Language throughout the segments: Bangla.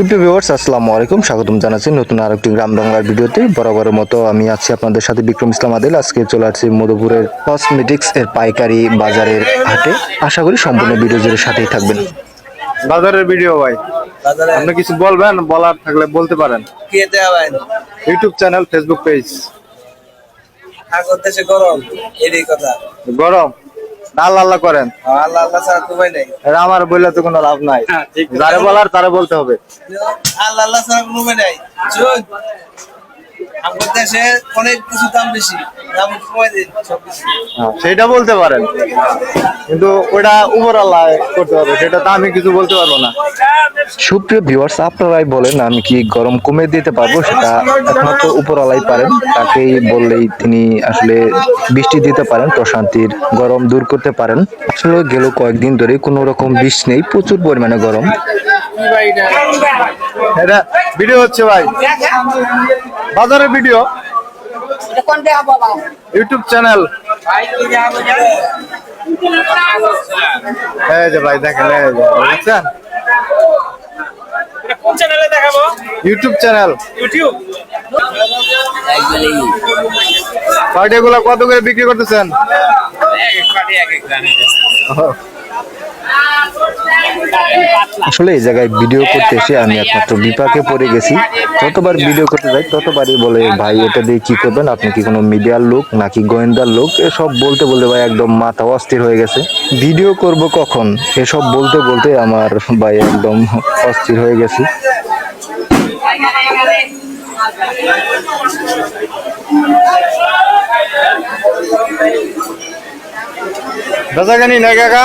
সুপ্রিয় ভিউয়ার্স আসসালামু আলাইকুম। স্বাগতম জানাচ্ছি নতুন আরেকটি গ্রাম বাংলার ভিডিওতে। বরাবরের মতো আমি আছি আপনাদের সাথে বিক্রম ইসলাম আদিল। আজকে চলে আসছি মধুপুরের কসমেটিক্স এর পাইকারি বাজারের হাটে। আশা করি সম্পূর্ণ ভিডিও জুড়ে সাথেই থাকবেন। বাজারের ভিডিও ভাই। আপনি কিছু বলবেন? বলার থাকলে বলতে পারেন। ইউটিউব চ্যানেল ফেসবুক পেজ দেশে গরম। এরই কথা। গরম? আল্লাহ আল্লাহ করেন। আল্লাহ আল্লাহ ছাড়া উপায় নেই। এটা আমার বললে তো কোনো লাভ নাই। যারে বলার তারে বলতে হবে। আল্লাহ আল্লাহ ছাড়া কোনো উপায় নেই। চল দেশে অনেক কিছু দাম বেশি দাম কমাই দিন সব হ্যাঁ, সেটা বলতে পারেন। কিন্তু ওটা উপর আল্লাহ করতে হবে সেটা তো আমি কিছু বলতে পারব না। সুপ্রিয় ভিউয়ার্স আপনারাই বলেন আমি কি গরম কমে দিতে পারব সেটা একমাত্র উপরওয়ালাই পারেন। তাকেই বললেই তিনি আসলে বৃষ্টি দিতে পারেন প্রশান্তির গরম দূর করতে পারেন। আসলে গেল কয়েকদিন ধরে কোনো রকম বৃষ নেই প্রচুর পরিমাণে গরম। এটা ভিডিও হচ্ছে ভাই। বাজারের ভিডিও। YouTube channel. এই যে ভাই দেখেন এই যে, বুঝছেন কোন চ্যানেলে দেখাবো? YouTube channel. ইউটিউব? পার্টিগুলো কত করে বিক্রি করতেছেন? এক এক পার্টি এক এক জানি আসলে এই জায়গায় ভিডিও করতে এসে আমি একমাত্র বিপাকে পড়ে গেছি। যতবার ভিডিও করতে যাই, ততবারই বলে, ভাই, এটা দিয়ে কি করবেন? আপনি কি কোনো মিডিয়ার লোক নাকি গোয়েন্দার লোক? এসব বলতে বলতে ভাই একদম মাথা অস্থির হয়ে গেছে। ভিডিও করব কখন? এসব বলতে বলতে আমার ভাই একদম অস্থির হয়ে গেছি। দাদা বেচাকানি না কাকা?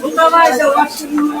Nunca mais, eu acho que não